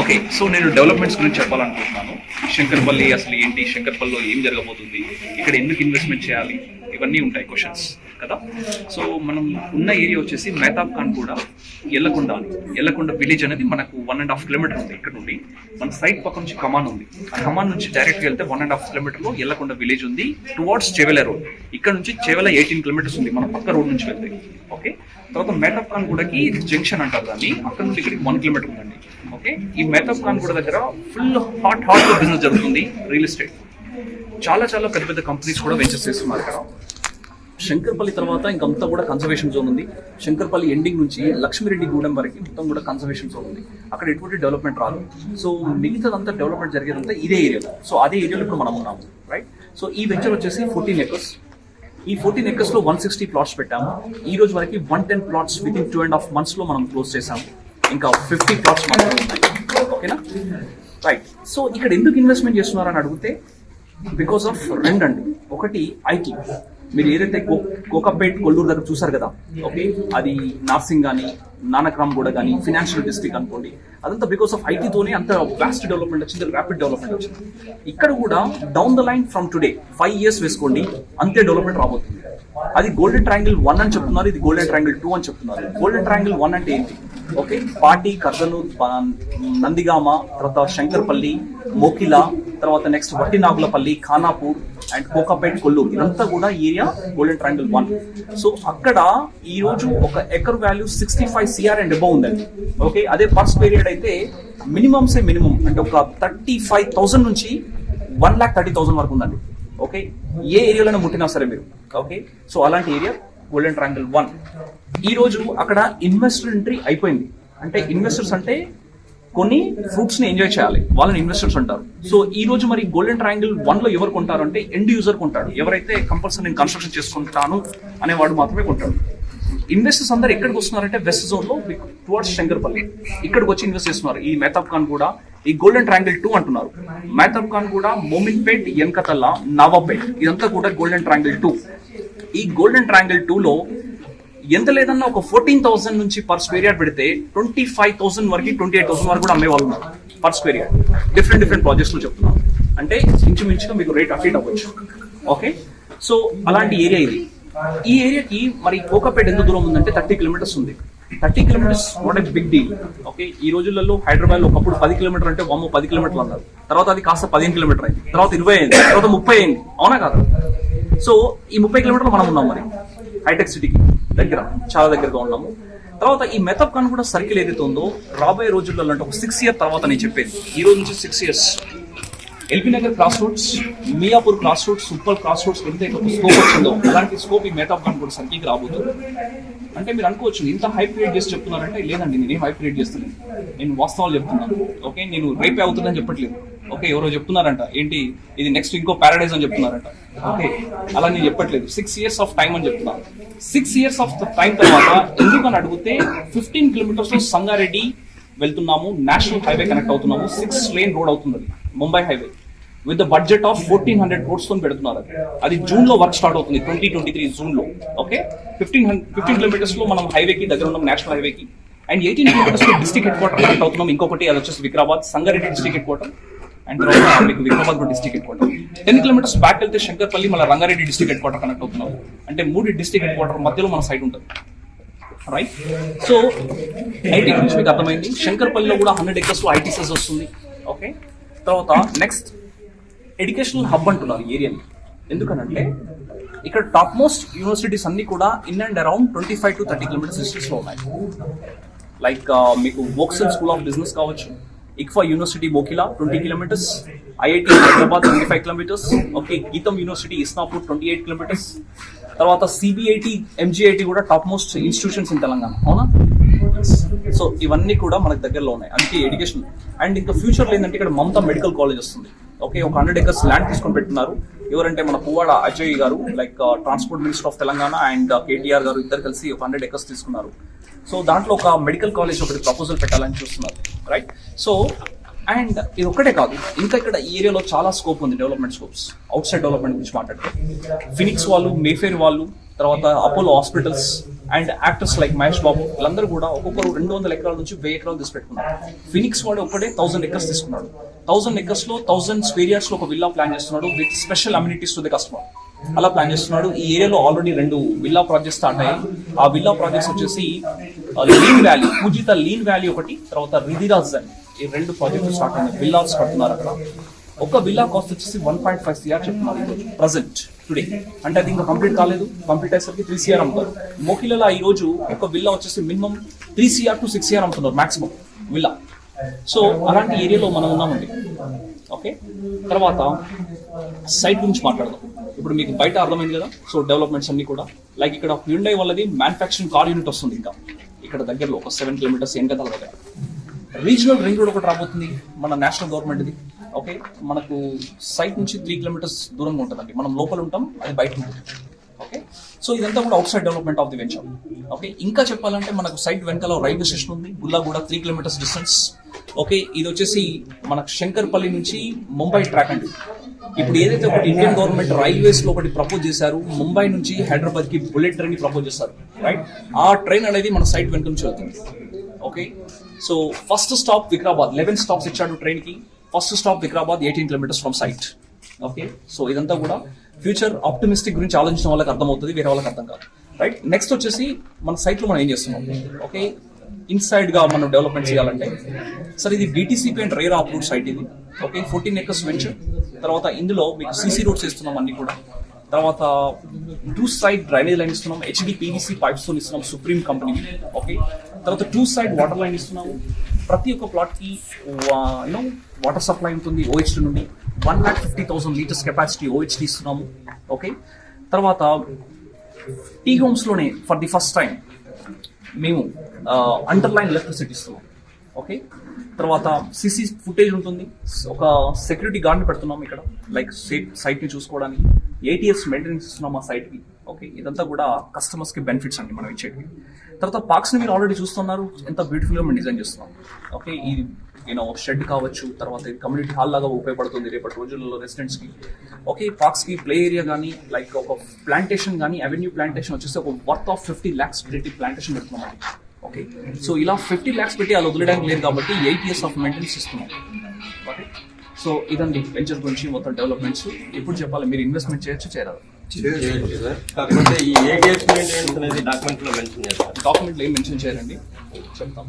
Okay so నేను developments గురించి చెప్పాలనుకుంటున్నాను. శంకర్పల్లి అసలు ఏంటి? శంకర్పల్లిలో ఏం జరగబోతుంది? ఇక్కడ ఎందుకు ఇన్వెస్ట్మెంట్ చేయాలి? ఇవన్నీ ఉంటాయి క్వశ్చన్స్ కదా? సో మనం ఉన్న ఏరియా వచ్చేసి మెహతాబ్ ఖాన్ కూడా ఎల్లకొండ అని ఎల్లకొండ విలేజ్ అనేది మనకు వన్ అండ్ హాఫ్ కిలోమీటర్ ఉంది ఇక్కడ నుండి. మన సైడ్ పక్క నుంచి కమాన్ ఉంది. ఆ కమాన్ నుంచి డైరెక్ట్గా వెళ్తే వన్ అండ్ హాఫ్ కిలోమీటర్లో ఎల్లకొండ విలేజ్ ఉంది టువార్డ్స్ చెవెల రోడ్ ఇక్కడ నుంచి చెవెల ఎయిటీన్ కిలోమీటర్స్ ఉంది మన పక్క రోడ్ నుంచి వెళ్తే. ఓకే తర్వాత మేతప్ ఖాన్ కూడాకి జంక్షన్ అంటారు దాన్ని. అక్కడ నుంచి ఇక్కడికి వన్ కిలోమీటర్ ఉందండి. ఓకే ఈ మెహతాబ్ ఖాన్ కూడా దగ్గర ఫుల్ హాట్ హాట్ బిజినెస్ జరుగుతుంది రియల్ ఎస్టేట్ చాలా చాలా పెద్ద పెద్ద కంపెనీస్ కూడా వెంచర్స్ చేస్తున్నారు ఇక్కడ. శంకర్పల్లి తర్వాత ఇంకంతా కూడా కన్సర్వేషన్ జోన్ ఉంది. శంకర్పల్లి ఎండింగ్ నుంచి లక్ష్మీరెడ్డి గూడెం వరకు మొత్తం కూడా కన్సర్వేషన్ జోన్ ఉంది. అక్కడ ఎటువంటి డెవలప్మెంట్ రాదు. సో మిగతాదంతా డెవలప్మెంట్ జరిగేదంతా ఇదే ఏరియాలో సో అదే ఏరియాలో ఇప్పుడు మనం ఉన్నాము రైట్ సో ఈ వెంచర్ వచ్చేసి ఫోర్టీన్ ఎకర్స్ ఈ ఫోర్టీన్ ఎకర్స్లో వన్ సిక్స్టీ ప్లాట్స్ పెట్టాము. ఈ రోజు వరకు one ten plots with in two and half మంత్స్లో మనం క్లోజ్ చేసాము ఇంకా ఫిఫ్టీ ప్లాట్స్ మాత్రమే ఉన్నాయి. ఓకేనా రైట్ సో ఇక్కడ ఎందుకు ఇన్వెస్ట్మెంట్ చేస్తున్నారని అడిగితే బికాస్ ఆఫ్ రెండు అండి. ఒకటి ఐటీ మీరు ఏదైతే కో కోకపేట్ కొల్లూరు దగ్గర చూసారు కదా ఓకే అది నార్సింగ్ కానీ నానక్రామ్ కూడా కానీ ఫినాన్షియల్ డిస్ట్రిక్ట్ అనుకోండి అదంతా బికాస్ ఆఫ్ ఐటీతోనే అంత వాస్ట్ డెవలప్మెంట్ వచ్చింది ర్యాపిడ్ డెవలప్మెంట్ వచ్చింది. ఇక్కడ కూడా down the line from today five years వేసుకోండి అంతే డెవలప్మెంట్ రాబోతుంది. అది గోల్డెన్ ట్రయాంగిల్ వన్ అని చెప్తున్నారు ఇది గోల్డెన్ ట్రయాంగిల్ టూ అని చెప్తున్నారు. గోల్డెన్ ట్రయాంగిల్ వన్ అంటే ఏంటి? ఓకే పాటి కర్దను నందిగామ తర్వాత శంకర్పల్లి మోకిల తర్వాత నెక్స్ట్ వట్టినాగులపల్లి ఖానాపూర్ అండ్ కోకాపేట్ కొల్లూరు ఇదంతా కూడా area golden triangle one so అక్కడ ఈ రోజు ఒక acre value sixty five CR and above ఉందండి. ఓకే అదే పర్స్ పీరియడ్ అయితే మినిమం సే మినిమం అంటే ఒక థర్టీ ఫైవ్ థౌసండ్ నుంచి వన్ లాక్ థర్టీ థౌసండ్ వరకు ఉందండి. ఓకే ఏ ఏరియాలో ముట్టినా సరే మీరు. ఓకే సో అలాంటి ఏరియా గోల్డెన్ ట్రయాంగిల్ వన్ ఈ రోజు అక్కడ ఇన్వెస్టర్ ఎంట్రీ అయిపోయింది. అంటే ఇన్వెస్టర్స్ అంటే కొన్ని ఫ్రూట్స్ని ఎంజాయ్ చేయాలి. వాళ్ళని ఇన్వెస్టర్స్ అంటారు. సో ఈ రోజు మరి గోల్డెన్ ట్రయాంగిల్ వన్లో ఎవరు కొంటారు అంటే ఎండ్ యూజర్ కొంటాడు. ఎవరైతే కంపల్సరీ నేను కన్స్ట్రక్షన్ చేసుకుంటాను అనేవాడు మాత్రమే కొంటాడు. ఇన్వెస్టర్స్ అందరు ఎక్కడికి వస్తున్నారంటే వెస్ట్ జోన్లో టువర్డ్స్ శంకర్పల్లి ఇక్కడికి వచ్చి ఇన్వెస్ట్ చేస్తున్నారు. ఈ మెహతాబ్ ఖాన్ కూడా ఈ గోల్డెన్ ట్రయాంగిల్ టూ అంటున్నారు. మెహతాబ్ ఖాన్ కూడా మోమిన్పేట్ ఎన్కతల్లా నవాపేట్ ఇదంతా కూడా గోల్డెన్ ట్రయాంగిల్ టూ ఈ గోల్డెన్ ట్రయాంగిల్ టూ లో ఎంత లేదన్నా ఒక ఫోర్టీన్ థౌసండ్ నుంచి పర్ స్క్వేర్ యార్డ్ పెడితే ట్వంటీ ఫైవ్ థౌసండ్ వరకు ట్వంటీ ఎయిట్ థౌసండ్ వరకు కూడా అమ్మేవాళ్ళు ఉన్నారు per square yard different different projects చెప్తున్నాను అంటే ఇంచుమించుగా మీకు రేట్ అఫీట్ అవ్వచ్చు. ఓకే సో అలాంటి ఏరియా ఇది. ఈ ఏరియాకి మరి కోకాపేట ఎంత దూరం ఉందంటే థర్టీ కిలోమీటర్స్ ఉంది. Thirty kilometres what a big deal okay ఈ రోజులలో హైదరాబాద్లో ఒకప్పుడు పది కిలోమీటర్ అంటే వామో పది కిలోమీటర్లు అన్నారు. తర్వాత అది కాస్త పదిహేను కిలోమీటర్ అయింది. తర్వాత ఇరవై అయింది. తర్వాత ముప్పై అయింది. అవునా కాదు? సో ఈ ముప్పై కిలోమీటర్లు మనం ఉన్నాం మరి. హైటెక్ సిటీకి దగ్గర చాలా దగ్గరగా ఉన్నాము. తర్వాత ఈ మెథప్ కాన్ కూడా సర్కిల్ ఏదైతే ఉందో రాబోయే రోజుల్లో అంటే ఒక సిక్స్ ఇయర్ తర్వాత నేను చెప్పేది. ఈ రోజు నుంచి six years LB Nagar cross roads Miyapur cross roads super cross roads ఎంత స్కోప్ వచ్చిందో అలాంటి స్కోప్ ఈ మెథప్ కాన్ కూడా సర్కిల్కి రాబోతుంది. అంటే మీరు అనుకోవచ్చు ఇంత హైప్ క్రియేట్ చేసి చెప్తున్నారంటే లేదండి నేను హైప్ క్రియేట్ చేస్తున్నాను నేను వాస్తవాలు చెప్తున్నాను. ఓకే నేను రేపే అవుతుందని చెప్పట్లేదు. ఓకే ఎవరో చెప్తున్నారంట. ఏంటి? ఇది నెక్స్ట్ ఇంకో పారాడైజ్ అని చెప్తున్నారంట. ఓకే అలా నేను చెప్పట్లేదు. సిక్స్ ఇయర్స్ ఆఫ్ టైం అని చెప్తున్నా. సిక్స్ ఇయర్స్ ఆఫ్ టైం తర్వాత ఎందుకని అడిగితే ఫిఫ్టీన్ కిలోమీటర్స్లో సంగారెడ్డి వెళ్తున్నాము నేషనల్ హైవే కనెక్ట్ అవుతున్నాము సిక్స్ లేన్ రోడ్ అవుతుంది అది Mumbai highway with the budget of fourteen hundred క్రోడ్స్తో పెడుతున్నారు. అది జూన్లో వర్క్ స్టార్ట్ అవుతుంది ట్వంటీ ట్వంటీ త్రీ జూన్లో ఓకే ఫిఫ్టీన్ ఫిఫ్టీన్ కిలోమీటర్స్లో మనం హైవే కి దగ్గర ఉన్నాం నేషనల్ హైవే కి. అండ్ ఎయిటీన్ కిలోమీటర్స్లో డిస్ట్రిక్ట్ హెడ్ క్వార్టర్ కనెక్ట్ అవుతున్నాం ఇంకొకటి అది వచ్చేసి Vikarabad Sangareddy district headquarter and తర్వాత మీకు Vikarabad district headquarter ten kilometres back వెళ్తే శంకర్పల్లి మళ్ళీ Rangareddy district headquarter connect అవుతున్నాం. అంటే మూడు డిస్టిక్ హెడ్ క్వార్టర్ మధ్యలో మన సైడ్ ఉంటుంది. రైట్ సో ఐటీ గురించి మీకు అర్థమైంది. శంకర్పల్లిలో కూడా హండ్రెడ్ ఎకర్స్ ఐటీ సెస్ వస్తుంది. ఓకే తర్వాత నెక్స్ట్ ఎడ్యుకేషనల్ హబ్ అంటున్నారు ఏరియాని. ఎందుకనంటే ఇక్కడ టాప్ మోస్ట్ యూనివర్సిటీస్ అన్ని కూడా in and around twenty five to thirty kilometres డిస్టెన్స్లో ఉన్నాయి. లైక్ uh, మీకు వోక్సల్ స్కూల్ ఆఫ్ బిజినెస్ కావచ్చు. ICFAI university Mokila twenty kilometres IIT Hyderabad twenty five kilometres okay GITAM university Isnapur twenty eight kilometres తర్వాత CBIT MGIT కూడా top most institutions in Telangana అవునా? So ఇవన్నీ కూడా మనకు దగ్గరలో ఉన్నాయి. అందుకే ఎడ్యుకేషన్ అండ్ ఇంకా ఫ్యూచర్లో ఏంటంటే ఇక్కడ మమతా మెడికల్ కాలేజ్ వస్తుంది. ఓకే ఒక హండ్రెడ్ ఎకర్స్ ల్యాండ్ తీసుకొని పెట్టున్నారు. ఎవరంటే మన Puvvada Ajay garu like transport minister of Telangana and KTR garu ఇద్దరు కలిసి ఒక హండ్రెడ్ ఎకర్స్ తీసుకున్నారు. సో దాంట్లో ఒక మెడికల్ కాలేజ్ ఒకటి ప్రపోజల్ పెట్టాలని చూస్తున్నారు రైట్ సో అండ్ ఇది ఒక్కటే కాదు ఇంకా ఇక్కడ ఈ ఏరియాలో చాలా స్కోప్ ఉంది development scopes outside development గురించి మాట్లాడితే ఫినిక్స్ వాళ్ళు మేఫేర్ వాళ్ళు తర్వాత Apollo hospitals and actors like Mahesh Babu వీళ్ళందరూ కూడా ఒక్కొక్కరు రెండు వందల ఎకరాల నుంచి వెయ్యి ఎకరాలు తీసి పెట్టుకున్నారు. ఫినిక్స్ వాడు ఒక్కడే థౌసండ్ ఎకర్స్ తీసుకున్నాడు. థౌసండ్ ఎకర్స్లో థౌసండ్ స్క్వేర్లో ఒక విల్లా ప్లాన్ చేస్తున్నాడు with special amenities to the customer అలా ప్లాన్ చేస్తున్నాడు. ఈ ఏరియాలో ఆల్రెడీ రెండు విల్లా ప్రాజెక్ట్స్ స్టార్ట్ అయ్యాయి. ఆ విల్లా ప్రాజెక్ట్స్ వచ్చేసి Lean Valley Pujitha Lean Valley ఒకటి తర్వాత రిధిరాజ్ అని ఈ రెండు ప్రాజెక్టులు స్టార్ట్ అయినాయి. విల్లాస్ కడుతున్నారు అక్కడ. ఒక విల్లా కాస్ట్ వచ్చేసి వన్ పాయింట్ ఫైవ్ సిఆర్ చెప్తున్నారు ప్రజెంట్ టుడే అంటే అది ఇంకా కంప్లీట్ కాలేదు. కంప్లీట్ అయ్యేసరికి త్రీ సిఆర్ అమ్ముతారు. మోకిలలో ఈ రోజు ఒక విల్లా వచ్చేసి minimum three CR to six CR అమ్ముతున్నారు మాక్సిమం విల్లా సో అలాంటి ఏరియాలో మనం ఉన్నామండి. ఓకే తర్వాత సైట్ గురించి మాట్లాడదాం. ఇప్పుడు మీకు బయట అర్థమైంది కదా? సో డెవలప్మెంట్స్ అన్ని కూడా. లైక్ ఇక్కడ హ్యుండై వాళ్ళది మ్యానుఫ్యాక్చరింగ్ కార్ యూనిట్ వస్తుంది ఇంకా. ఇక్కడ దగ్గరలో ఒక సెవెన్ కిలోమీటర్స్ ఎంకతల దగ్గర? రీజనల్ రింగ్ రోడ్ ఒకటి రాబోతుంది మన నేషనల్ గవర్నమెంట్ది ఓకే మనకు సైట్ నుంచి త్రీ కిలోమీటర్స్ దూరంగా ఉంటుందండి. మనం లోపల ఉంటాం అది బయట ఉంటుంది. ఓకే సో ఇదంతా కూడా outside development of the venture okay ఇంకా చెప్పాలంటే మనకు సైట్ వెనకాల రైల్వే స్టేషన్ ఉంది. Gullaguda three kilometres distance okay ఇది వచ్చేసి మనకు శంకర్పల్లి నుంచి ముంబై ట్రాక్ అండి. ఇప్పుడు ఏదైతే ఒకటి ఇండియన్ గవర్నమెంట్ రైల్వేస్లో ఒకటి ప్రపోజ్ చేశారు ముంబై నుంచి హైదరాబాద్కి బుల్లెట్ ట్రైన్ ప్రపోజ్ చేశారు రైట్ ఆ ట్రైన్ అనేది మన సైట్ వెనుక నుంచి వెళ్తుంది. Okay so first stop Vikarabad eleven stops ఇచ్చాడు ట్రైన్కి. First stop Vikarabad eighteen kilometres from site okay so ఇదంతా కూడా ఫ్యూచర్ ఆప్టిమిస్టిక్ గురించి ఆలోచించిన వాళ్ళకి అర్థమవుతుంది. వేరే వాళ్ళకి అర్థం కాదు. రైట్ నెక్స్ట్ వచ్చేసి మన సైట్లో మనం ఏం చేస్తున్నాం? ఓకే ఇన్సైడ్గా మనం డెవలప్మెంట్ చేయాలంటే సరే ఇది డిటిసిపి అండ్ రేర్ రూట్ సైట్ ఇది. ఓకే ఫోర్టీన్ ఎకర్స్ వెంచర్ తర్వాత ఇందులో మీకు సీసీ రోడ్స్ ఇస్తున్నాం అన్ని కూడా. తర్వాత టూ సైడ్ డ్రైనేజ్ లైన్ ఇస్తున్నాం. హెచ్డి పీవీసీ పైప్స్ ఇస్తున్నాం. సుప్రీం కంపెనీ ఓకే తర్వాత టూ సైడ్ వాటర్ లైన్ ఇస్తున్నాము. ప్రతి ఒక్క ప్లాట్కి యూనో వాటర్ సప్లై ఉంటుంది ఓహెచ్ నుండి. One lakh fifty thousand litres capacity OHD ఇస్తున్నాము. ఓకే తర్వాత టీ హోమ్స్లోనే ఫర్ ది ఫస్ట్ టైం మేము అండర్లైన్ ఎలక్ట్రిసిటీ ఇస్తున్నాం ఓకే తర్వాత సిసి ఫుటేజ్ ఉంటుంది. ఒక సెక్యూరిటీ గార్డ్ని పెడుతున్నాం ఇక్కడ. లైక్ సైట్ సైట్ని చూసుకోవడానికి. ఏటీఎస్ మెయింటెనెన్స్ ఇస్తున్నాం ఆ సైట్కి ఓకే ఇదంతా కూడా కస్టమర్స్కి బెనిఫిట్స్ అండి మనం ఇచ్చేటివి. తర్వాత పార్క్స్ని మీరు ఆల్రెడీ చూస్తున్నారు. ఎంత బ్యూటిఫుల్గా మేము డిజైన్ చేస్తున్నాం ఓకే ఈ యూనో షెడ్ కావచ్చు తర్వాత ఇది కమ్యూనిటీ హాల్ లాగా ఉపయోగపడుతుంది రేపటి రోజుల్లో రెసిడెంట్స్కి. ఓకే పార్క్స్కి ప్లే ఏరియా కానీ లైక్ ఒక ప్లాంటేషన్ కానీ అవెన్యూ ప్లాంటేషన్ వచ్చేసి ఒక వర్త్ ఆఫ్ ఫిఫ్టీ ల్యాక్స్ పెట్టి ప్లాంటేషన్ పెడుతున్నాం ఓకే సో ఇలా ఫిఫ్టీ ల్యాక్స్ పెట్టి అలా వదిలేయడానికి లేదు కాబట్టి ఎయిట్ ఇయర్స్ ఆఫ్ మెయింటెనెన్స్ ఇస్తున్నాం. ఓకే సో ఇదండి వెంచర్ గురించి మొత్తం డెవలప్మెంట్స్ ఎప్పుడు చెప్పాలి మీరు ఇన్వెస్ట్మెంట్ చేయొచ్చు చేరాలి కాకపోతే ఈ ఏటీఎస్ అనేది డాక్యుమెంట్లో మెన్షన్ చేస్తారు. డాక్యుమెంట్లో ఏం మెన్షన్ చేయాలండి చెప్తాం.